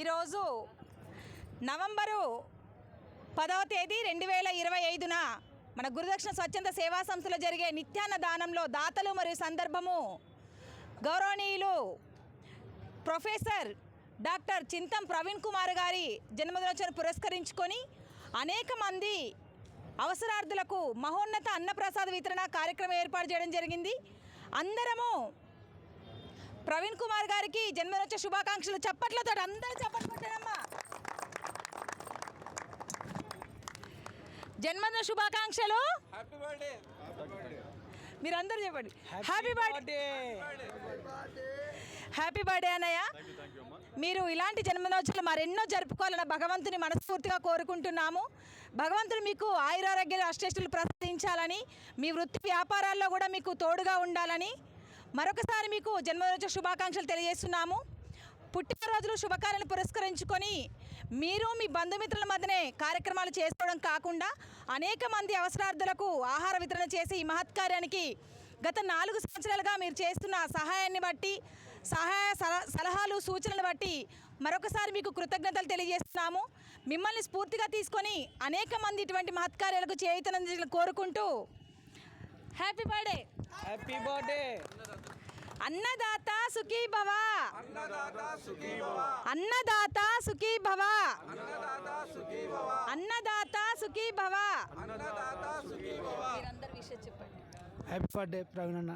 ఈరోజు నవంబరు పదవ తేదీ రెండు వేల ఇరవై ఐదున మన గురుదక్షిణ స్వచ్ఛంద సేవా సంస్థలో జరిగే నిత్యాన్న దానంలో దాతలు మరియు సందర్భము గౌరవనీయులు ప్రొఫెసర్ డాక్టర్ చింతం ప్రవీణ్ కుమార్ గారి జన్మదినోత్సవం పురస్కరించుకొని అనేక మంది అవసరార్థులకు మహోన్నత అన్నప్రసాద వితరణ కార్యక్రమం ఏర్పాటు చేయడం జరిగింది. అందరము ప్రవీణ్ కుమార్ గారికి జన్మదినోత్సవ శుభాకాంక్షలు. చప్పట్లతో అందరూ చప్పట్లు జన్మదిన శుభాకాంక్షలు. హ్యాపీ బర్త్డే మీరందరూ చెప్పండి. హ్యాపీ బర్త్డే హ్యాపీ బర్త్డే అన్నయ్య. మీరు ఇలాంటి జన్మదినోత్సవాలు మరెన్నో జరుపుకోవాలని భగవంతుని మనస్ఫూర్తిగా కోరుకుంటున్నాము. భగవంతుడు మీకు ఆయురారోగ్యాలు అష్టేష్టులు ప్రసాదించాలని మీ వృత్తి వ్యాపారాల్లో కూడా మీకు తోడుగా ఉండాలని మరొకసారి మీకు జన్మరోజు శుభాకాంక్షలు తెలియజేస్తున్నాము. పుట్టినరోజులు శుభకార్యాలు పురస్కరించుకొని మీరు మీ బంధుమిత్రుల మధ్యనే కార్యక్రమాలు చేసుకోవడం కాకుండా అనేక మంది అవసరార్థులకు ఆహార వితరణ చేసి ఈ మహత్కార్యానికి గత నాలుగు సంవత్సరాలుగా మీరు చేస్తున్న సహాయాన్ని బట్టి సహాయ సలహాలు సూచనలు బట్టి మరొకసారి మీకు కృతజ్ఞతలు తెలియజేస్తున్నాము. మిమ్మల్ని స్ఫూర్తిగా తీసుకొని అనేక మంది ఇటువంటి మహత్కార్యాలకు చేయుతనందించాలని కోరుకుంటూ హ్యాపీ బర్త్డే! Happy birthday! అన్నదాత సుఖీ భవ. అన్నదాత సుఖీ భవ. అన్నదాత సుఖీ భవ. అన్నదాత సుఖీ భవ. అన్నదాత సుఖీ భవ. అన్నదాత సుఖీ భవ. మీరందరూ విషయం చెప్పండి. హ్యాపీ బర్త్డే ప్రవీణ్ అన్న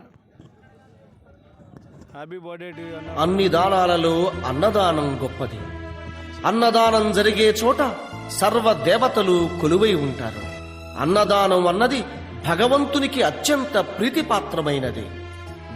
హ్యాపీ బర్త్డే టు అన్న. అన్ని దానాలలో అన్నదానం గొప్పది. అన్నదానం జరిగే చోట సర్వ దేవతలు కొలువై ఉంటారు. అన్నదానం అన్నది భగవంతునికి అత్యంత ప్రీతిపాత్రమైనది.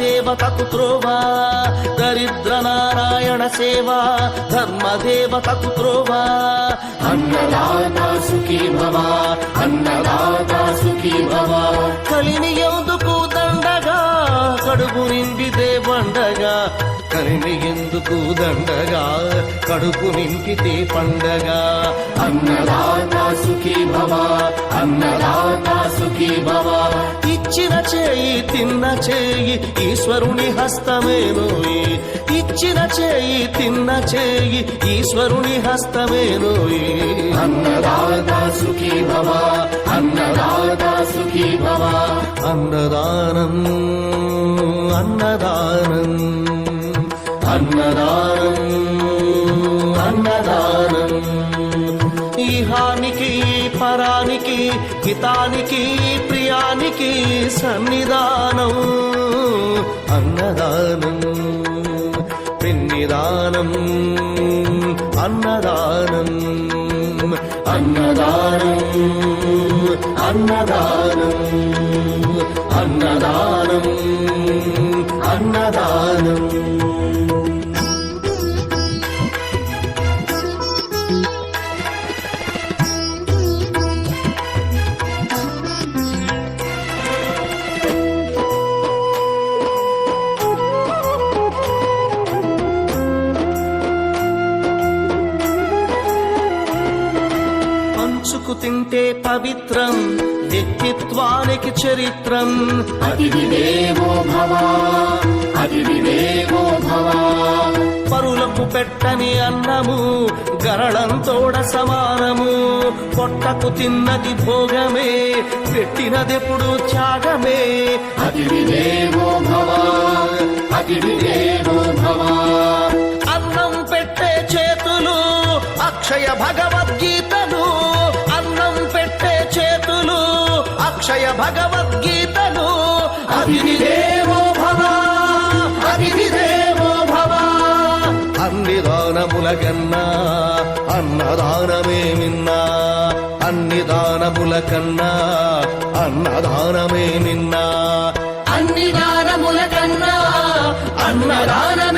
దేవతకు త్రోవ దరిద్ర నారాయణ సేవ ధర్మ దేవతకు త్రోవ అన్నదాత సుఖీ భవ అన్నదాత సుఖీ భవ కలిని ఎందుకు దండగా కడుపు నిండితే పండగా కలిని ఎందుకు దండగా కడుపు నింపితే పండగ అన్నదాత సుఖీ భవ అన్నదాత సుఖీ భవ ఇచ్చిన చేయి తిన్న చేయి ఈశ్వరుని హస్తమేనోయి ఇచ్చిన చేయి తిన్న చేయి ఈశ్వరుని హస్తమేనోయి అన్నదాత సుఖీ భవ అన్నదాత సుఖీ భవ. అన్నదానం అన్నదానం అన్నదానం అన్నదానం. ఈహానికి పరానికి హితానికి ప్రియానికి సన్నిధానం అన్నదానం పిన్నిదానం అన్నదానం అన్నదానం అన్నదానం అన్నదానం అన్నదానం. పంచుకు తింటే పవిత్రం వ్యక్తిత్వానికి చరిత్రం. అతిథి దేవో భవ అతిథి దేవో భవ. పరులకు పెట్టని అన్నము గరళంతోడ సమానము. పొట్టకు తిన్నది భోగమే పెట్టినదెప్పుడు త్యాగమే. అతిథి దేవో భవ అతిథి దేవో భవ. అన్నం పెట్టే చేతులు అక్షయ భగవద్గీతలు అక్షయ భగవద్గీతను. అభినిదేవో భవ అభినిదేవో భవ. అన్ని దానములకన్నా అన్నదానమే మిన్నా. అన్ని దానముల కన్నా అన్నదానమే నిన్నా అన్ని దానముల కన్నా అన్నదాన